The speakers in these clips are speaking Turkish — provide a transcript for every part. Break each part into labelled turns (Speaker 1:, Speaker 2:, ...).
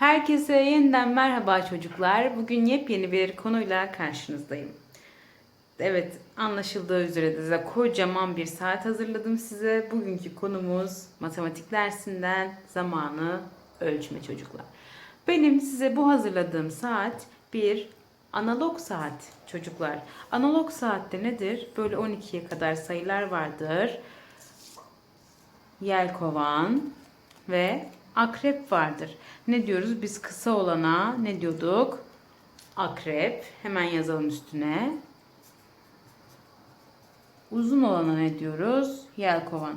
Speaker 1: Herkese yeniden merhaba çocuklar. Bugün yepyeni bir konuyla karşınızdayım. Evet, anlaşıldığı üzere size kocaman bir saat hazırladım size. Bugünkü konumuz matematik dersinden zamanı ölçme çocuklar. Benim size bu hazırladığım saat bir analog saat çocuklar. Analog saatte nedir? Böyle 12'ye kadar sayılar vardır. Yelkovan ve akrep vardır. Ne diyoruz? Biz kısa olana ne diyorduk? Akrep. Hemen yazalım üstüne. Uzun olana ne diyoruz? Yelkovan.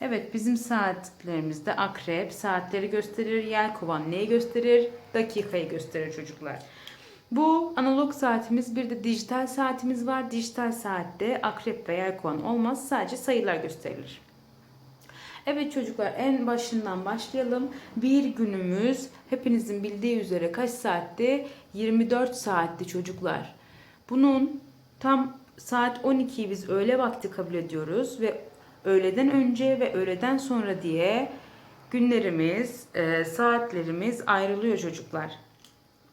Speaker 1: Evet bizim saatlerimizde akrep saatleri gösterir. Yelkovan neyi gösterir? Dakikayı gösterir çocuklar. Bu analog saatimiz bir de dijital saatimiz var. Dijital saatte akrep ve yelkovan olmaz. Sadece sayılar gösterilir. Evet çocuklar en başından başlayalım. Bir günümüz hepinizin bildiği üzere kaç saatti? 24 saatti çocuklar. Bunun tam saat 12'yi biz öğle vakti kabul ediyoruz ve öğleden önce ve öğleden sonra diye günlerimiz, e, saatlerimiz ayrılıyor çocuklar.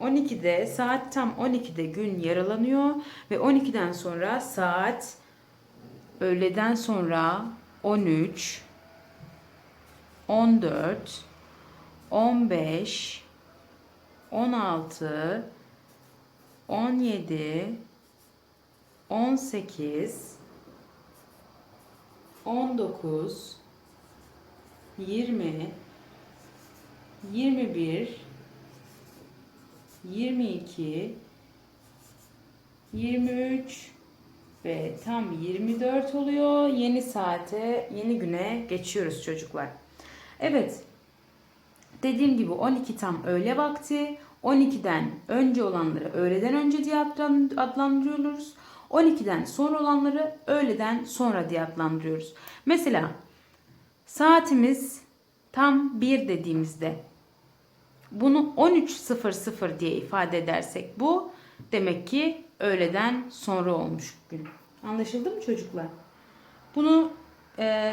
Speaker 1: 12'de saat tam 12'de gün yaralanıyor ve 12'den sonra saat öğleden sonra 13 14 15 16 17 18 19 20 21 22 23 ve tam 24 oluyor. Yeni saate, yeni güne geçiyoruz çocuklar. Evet. Dediğim gibi 12 tam öğle vakti. 12'den önce olanları öğleden önce diye adlandırıyoruz. 12'den sonra olanları öğleden sonra diye adlandırıyoruz. Mesela saatimiz tam 1 dediğimizde bunu 13.00 diye ifade edersek bu demek ki öğleden sonra olmuş gün. Anlaşıldı mı çocuklar? Bunu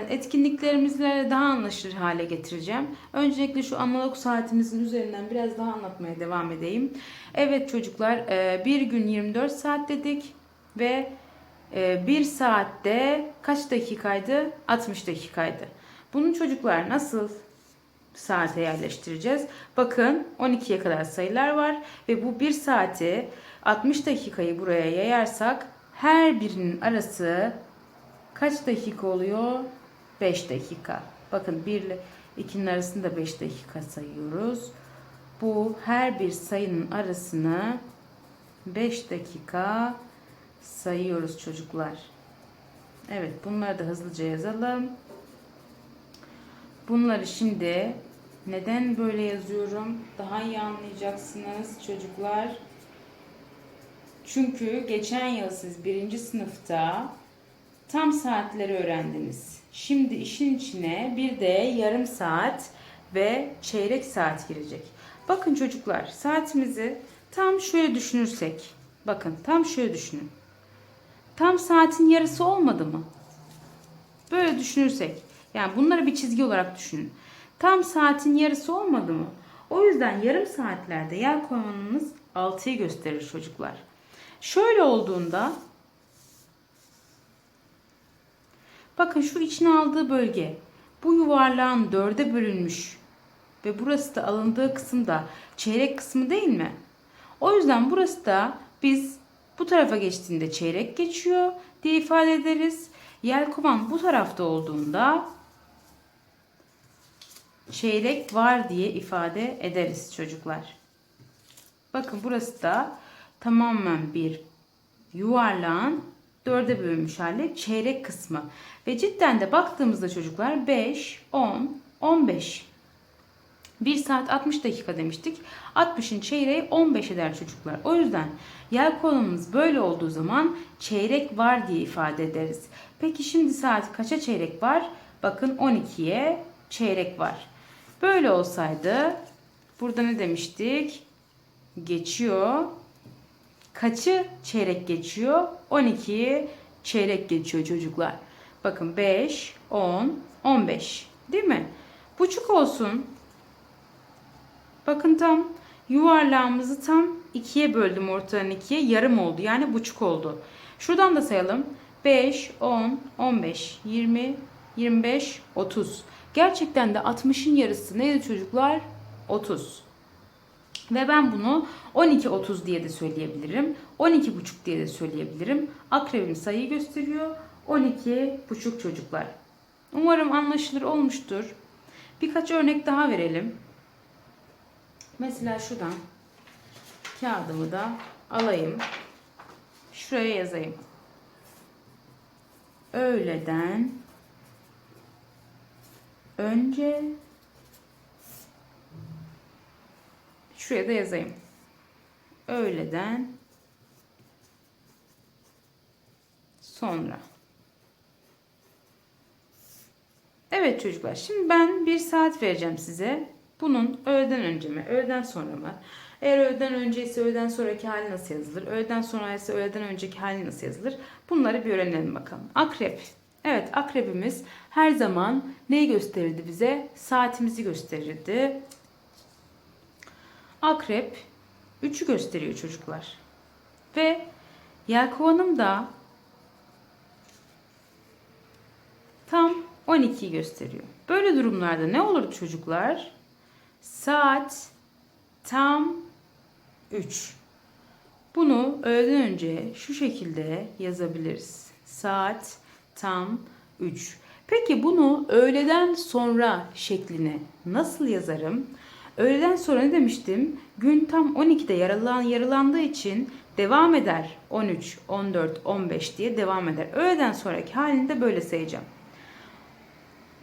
Speaker 1: etkinliklerimizle daha anlaşılır hale getireceğim. Öncelikle şu analog saatimizin üzerinden biraz daha anlatmaya devam edeyim. Evet çocuklar e, bir gün 24 saat dedik ve e, bir saatte kaç dakikaydı? 60 dakikaydı. Bunu çocuklar nasıl saate yerleştireceğiz? Bakın 12'ye kadar sayılar var ve bu bir saati 60 dakikayı buraya yayarsak her birinin arası kaç dakika oluyor? 5 dakika. Bakın 1 ile 2'nin arasında 5 dakika sayıyoruz. Bu her bir sayının arasını 5 dakika sayıyoruz çocuklar. Evet bunları da hızlıca yazalım. Bunları şimdi neden böyle yazıyorum? Daha iyi anlayacaksınız çocuklar. Çünkü geçen yıl siz birinci sınıfta tam saatleri öğrendiniz. Şimdi işin içine bir de yarım saat ve çeyrek saat girecek. Bakın çocuklar saatimizi tam şöyle düşünürsek. Bakın tam şöyle düşünün. Tam saatin yarısı olmadı mı? Böyle düşünürsek. Yani bunları bir çizgi olarak düşünün. Tam saatin yarısı olmadı mı? O yüzden yarım saatlerde yer koymanız 6'yı gösterir çocuklar. Şöyle olduğunda bakın şu içine aldığı bölge bu yuvarlağın dörde bölünmüş ve burası da alındığı kısım da çeyrek kısmı değil mi? O yüzden burası da biz bu tarafa geçtiğinde çeyrek geçiyor diye ifade ederiz. Yelkovan bu tarafta olduğunda çeyrek var diye ifade ederiz çocuklar. Bakın burası da tamamen bir yuvarlağın dörde bölünmüş hali çeyrek kısmı. Ve cidden de baktığımızda çocuklar 5, 10, 15. 1 saat 60 dakika demiştik. 60'ın çeyreği 15 eder çocuklar. O yüzden yer konumumuz böyle olduğu zaman çeyrek var diye ifade ederiz. Peki şimdi saat kaça çeyrek var? Bakın 12'ye çeyrek var. Böyle olsaydı burada ne demiştik? Geçiyor. Kaçı çeyrek geçiyor? 12'yi çeyrek geçiyor çocuklar. Bakın 5, 10, 15. Değil mi? Buçuk olsun. Bakın tam yuvarlağımızı tam ikiye böldüm ortadan ikiye. Yarım oldu. Yani buçuk oldu. Şuradan da sayalım. 5, 10, 15, 20, 25, 30. Gerçekten de 60'ın yarısı neydi çocuklar? 30. Ve ben bunu 12.30 diye de söyleyebilirim. 12.5 diye de söyleyebilirim. Akrebim sayıyı gösteriyor. 12.5 çocuklar. Umarım anlaşılır olmuştur. Birkaç örnek daha verelim. Mesela şuradan kağıdımı da alayım. Şuraya yazayım. Öğleden önce şuraya da yazayım. Öğleden sonra. Evet çocuklar şimdi ben bir saat vereceğim size. Bunun öğleden önce mi, öğleden sonra mı? Eğer öğleden önce ise öğleden sonraki hali nasıl yazılır? Öğleden sonra ise öğleden önceki hali nasıl yazılır? Bunları bir öğrenelim bakalım. Akrep. Evet akrebimiz her zaman neyi gösterirdi bize? Saatimizi gösterirdi. Akrep 3'ü gösteriyor çocuklar. Ve yelkovanım da tam 12'yi gösteriyor. Böyle durumlarda ne olur çocuklar? Saat tam 3. Bunu öğleden önce şu şekilde yazabiliriz. Saat tam 3. Peki bunu öğleden sonra şekline nasıl yazarım? Öğleden sonra ne demiştim? Gün tam 12'de yaralan, yarılandığı için devam eder. 13, 14, 15 diye devam eder. Öğleden sonraki halini de böyle sayacağım.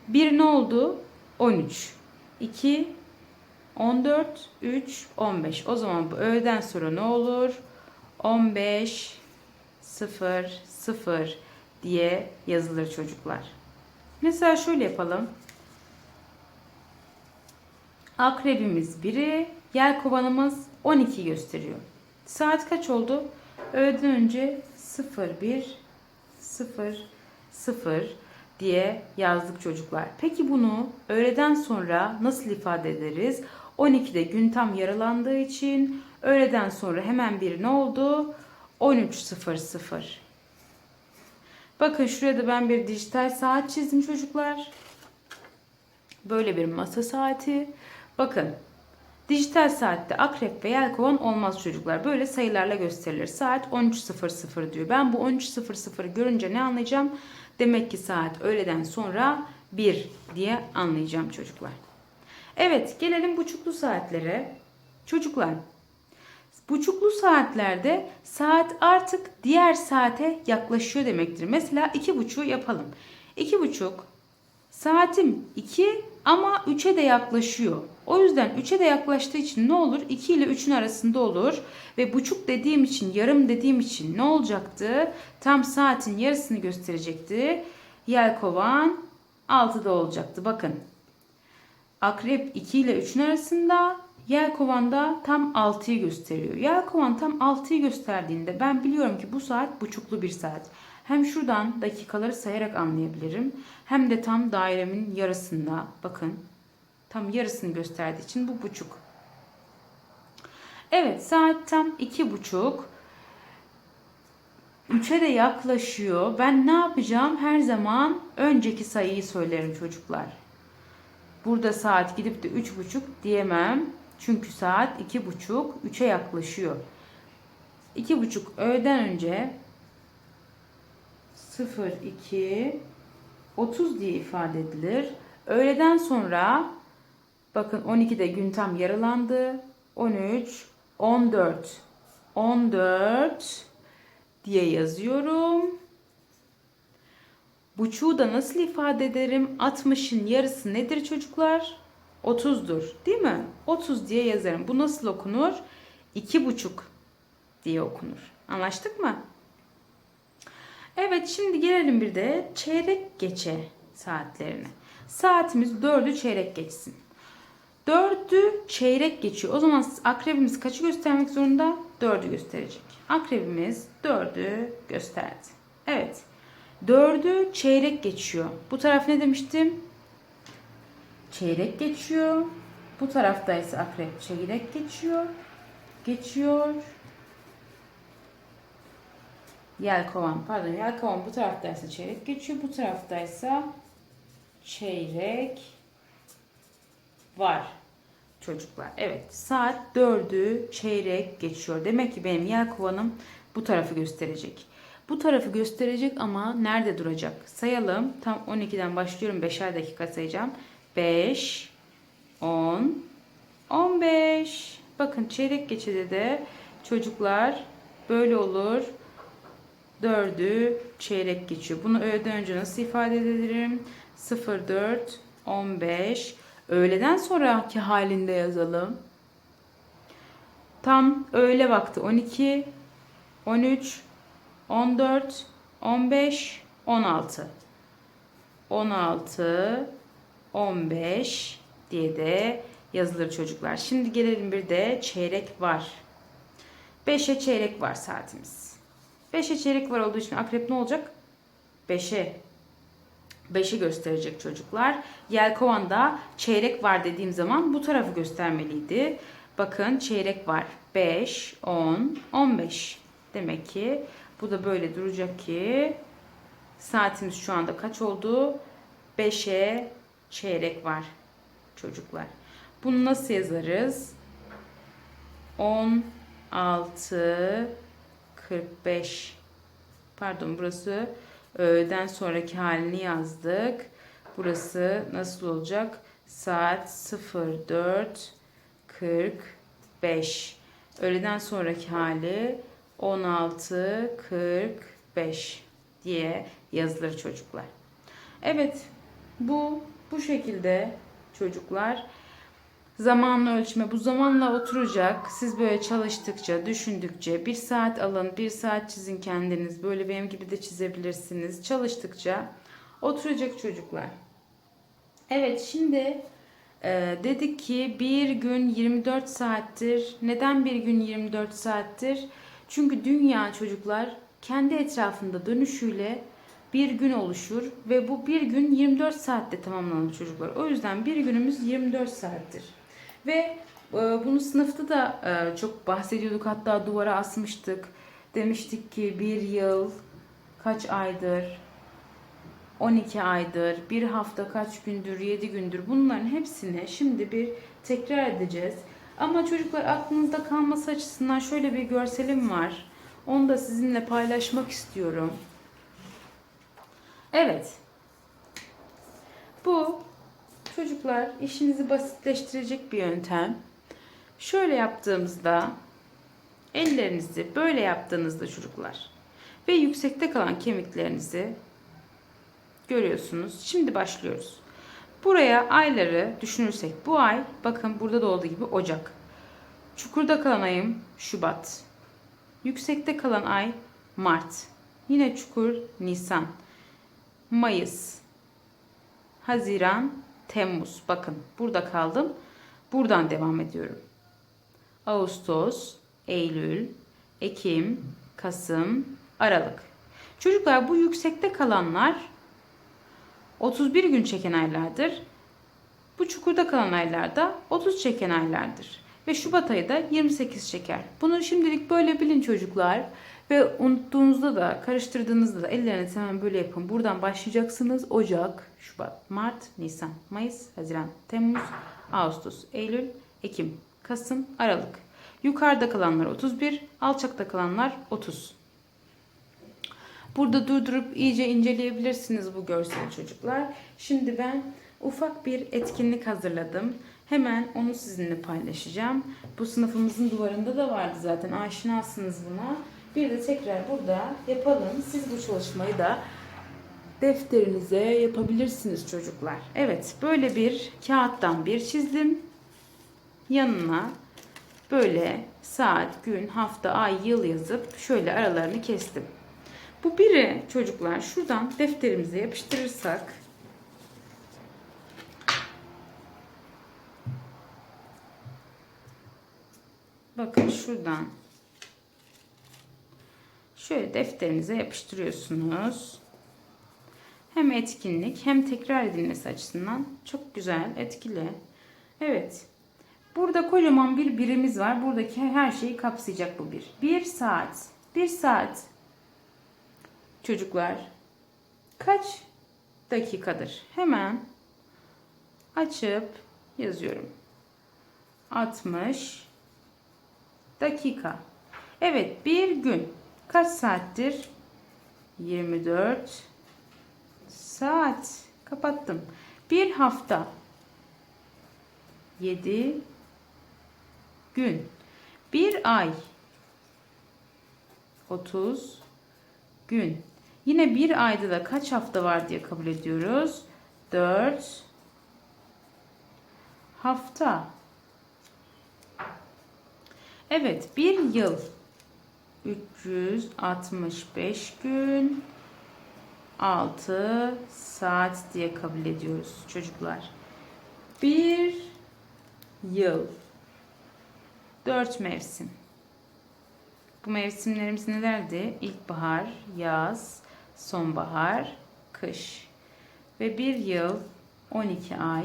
Speaker 1: 1 ne oldu? 13. 2, 14, 3, 15. O zaman bu öğleden sonra ne olur? 15, 0, 0 diye yazılır çocuklar. Mesela şöyle yapalım. Akrebimiz 1'i, yelkovanımız 12 gösteriyor. Saat kaç oldu? Öğleden önce 01, 0, 0 diye yazdık çocuklar. Peki bunu öğleden sonra nasıl ifade ederiz? 12'de gün tam yaralandığı için öğleden sonra hemen bir ne oldu? 13.00. Bakın şuraya da ben bir dijital saat çizdim çocuklar. Böyle bir masa saati. Bakın dijital saatte akrep ve yelkovan olmaz çocuklar. Böyle sayılarla gösterilir. Saat 13.00 diyor. Ben bu 13.00 görünce ne anlayacağım? Demek ki saat öğleden sonra 1 diye anlayacağım çocuklar. Evet gelelim buçuklu saatlere. Çocuklar buçuklu saatlerde saat artık diğer saate yaklaşıyor demektir. Mesela iki buçuğu yapalım. İki buçuk saatim 2 ama 3'e de yaklaşıyor. O yüzden 3'e de yaklaştığı için ne olur? 2 ile 3'ün arasında olur. Ve buçuk dediğim için, yarım dediğim için ne olacaktı? Tam saatin yarısını gösterecekti. Yelkovan 6'da olacaktı. Bakın. Akrep 2 ile 3'ün arasında. Yelkovan da tam 6'yı gösteriyor. Yelkovan tam 6'yı gösterdiğinde ben biliyorum ki bu saat buçuklu bir saat. Hem şuradan dakikaları sayarak anlayabilirim. Hem de tam dairemin yarısında. Bakın. Tam yarısını gösterdiği için bu buçuk. Evet saat tam iki buçuk. Üçe de yaklaşıyor. Ben ne yapacağım? Her zaman önceki sayıyı söylerim çocuklar. Burada saat gidip de üç buçuk diyemem. Çünkü saat iki buçuk, üçe yaklaşıyor. İki buçuk öğleden önce 0, 2, 30 diye ifade edilir. Öğleden sonra bakın 12'de gün tam yarılandı. 13, 14, 14 diye yazıyorum. Buçuğu da nasıl ifade ederim? 60'ın yarısı nedir çocuklar? 30'dur değil mi? 30 diye yazarım. Bu nasıl okunur? 2,5 diye okunur. Anlaştık mı? Evet şimdi gelelim bir de çeyrek geçe saatlerine. Saatimiz 4'ü çeyrek geçsin. 4'ü çeyrek geçiyor. O zaman akrebimiz kaçı göstermek zorunda? 4'ü gösterecek. Akrebimiz 4'ü gösterdi. Evet. 4'ü çeyrek geçiyor. Bu taraf ne demiştim? Çeyrek geçiyor. Bu tarafta ise akrep çeyrek geçiyor. Geçiyor. Yelkovan pardon yelkovan bu taraftaysa çeyrek geçiyor. Bu taraftaysa çeyrek var çocuklar. Evet saat 4'ü çeyrek geçiyor. Demek ki benim yelkovanım bu tarafı gösterecek. Bu tarafı gösterecek ama nerede duracak? Sayalım. Tam 12'den başlıyorum. 5'er dakika sayacağım. 5, 10, 15. Bakın çeyrek geçide de çocuklar böyle olur. 4'ü çeyrek geçiyor. Bunu öğleden önce nasıl ifade edebilirim? 04, 15. Öğleden sonraki halinde yazalım. Tam öğle vakti 12, 13, 14, 15, 16. 16, 15 diye de yazılır çocuklar. Şimdi gelelim bir de çeyrek var. 5'e çeyrek var saatimiz. 5'e çeyrek var olduğu için akrep ne olacak? 5'e 5'i gösterecek çocuklar. Yelkovan'da çeyrek var dediğim zaman bu tarafı göstermeliydi. Bakın çeyrek var. 5, 10, 15. Demek ki bu da böyle duracak ki saatimiz şu anda kaç oldu? 5'e çeyrek var çocuklar. Bunu nasıl yazarız? 16 45 pardon burası öğleden sonraki halini yazdık. Burası nasıl olacak? Saat 04 45 öğleden sonraki hali 16 45 diye yazılır çocuklar. Evet bu bu şekilde çocuklar zamanla ölçme bu zamanla oturacak. Siz böyle çalıştıkça, düşündükçe bir saat alın, bir saat çizin kendiniz. Böyle benim gibi de çizebilirsiniz. Çalıştıkça oturacak çocuklar. Evet şimdi e, dedik ki bir gün 24 saattir. Neden bir gün 24 saattir? Çünkü dünya çocuklar kendi etrafında dönüşüyle bir gün oluşur ve bu bir gün 24 saatte tamamlanır çocuklar. O yüzden bir günümüz 24 saattir. Ve e, bunu sınıfta da e, çok bahsediyorduk. Hatta duvara asmıştık. Demiştik ki bir yıl kaç aydır? 12 aydır, bir hafta kaç gündür, 7 gündür bunların hepsini şimdi bir tekrar edeceğiz. Ama çocuklar aklınızda kalması açısından şöyle bir görselim var. Onu da sizinle paylaşmak istiyorum. Evet. Bu çocuklar işinizi basitleştirecek bir yöntem. Şöyle yaptığımızda ellerinizi böyle yaptığınızda çocuklar ve yüksekte kalan kemiklerinizi görüyorsunuz. Şimdi başlıyoruz. Buraya ayları düşünürsek bu ay bakın burada da olduğu gibi Ocak. Çukurda kalan ayım Şubat. Yüksekte kalan ay Mart. Yine çukur Nisan. Mayıs. Haziran, Temmuz. Bakın burada kaldım. Buradan devam ediyorum. Ağustos, Eylül, Ekim, Kasım, Aralık. Çocuklar bu yüksekte kalanlar 31 gün çeken aylardır. Bu çukurda kalan aylarda 30 çeken aylardır. Ve Şubat ayı da 28 çeker. Bunu şimdilik böyle bilin çocuklar. Ve unuttuğunuzda da karıştırdığınızda da ellerinizi hemen böyle yapın. Buradan başlayacaksınız. Ocak, Şubat, Mart, Nisan, Mayıs, Haziran, Temmuz, Ağustos, Eylül, Ekim, Kasım, Aralık. Yukarıda kalanlar 31, alçakta kalanlar 30. Burada durdurup iyice inceleyebilirsiniz bu görseli çocuklar. Şimdi ben ufak bir etkinlik hazırladım. Hemen onu sizinle paylaşacağım. Bu sınıfımızın duvarında da vardı zaten. Aşinasınız buna. Bir de tekrar burada yapalım. Siz bu çalışmayı da defterinize yapabilirsiniz çocuklar. Evet böyle bir kağıttan bir çizdim. Yanına böyle saat, gün, hafta, ay, yıl yazıp şöyle aralarını kestim. Bu biri çocuklar şuradan defterimize yapıştırırsak bakın şuradan şöyle defterinize yapıştırıyorsunuz. Hem etkinlik hem tekrar edilmesi açısından çok güzel, etkili. Evet. Burada kocaman bir birimiz var. Buradaki her şeyi kapsayacak bu bir. Bir saat. Bir saat. Çocuklar kaç dakikadır? Hemen açıp yazıyorum. 60 dakika. Evet bir gün kaç saattir? 24 saat. Kapattım. Bir hafta 7 gün. Bir ay 30 gün. Yine bir ayda da kaç hafta var diye kabul ediyoruz. 4 hafta. Evet, bir yıl 365 gün 6 saat diye kabul ediyoruz çocuklar. Bir yıl 4 mevsim. Bu mevsimlerimiz nelerdi? İlkbahar, yaz, sonbahar, kış. Ve bir yıl 12 ay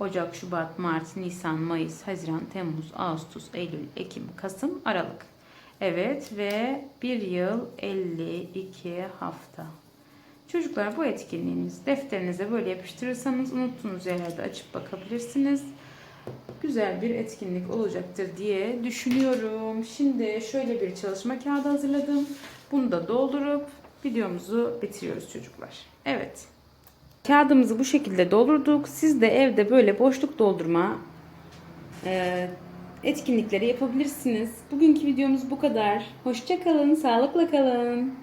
Speaker 1: Ocak, Şubat, Mart, Nisan, Mayıs, Haziran, Temmuz, Ağustos, Eylül, Ekim, Kasım, Aralık. Evet ve bir yıl 52 hafta. Çocuklar bu etkinliğinizi defterinize böyle yapıştırırsanız unuttuğunuz yerlerde açıp bakabilirsiniz. Güzel bir etkinlik olacaktır diye düşünüyorum. Şimdi şöyle bir çalışma kağıdı hazırladım. Bunu da doldurup videomuzu bitiriyoruz çocuklar. Evet. Kağıdımızı bu şekilde doldurduk. Siz de evde böyle boşluk doldurma e, etkinlikleri yapabilirsiniz. Bugünkü videomuz bu kadar. Hoşçakalın, sağlıkla kalın.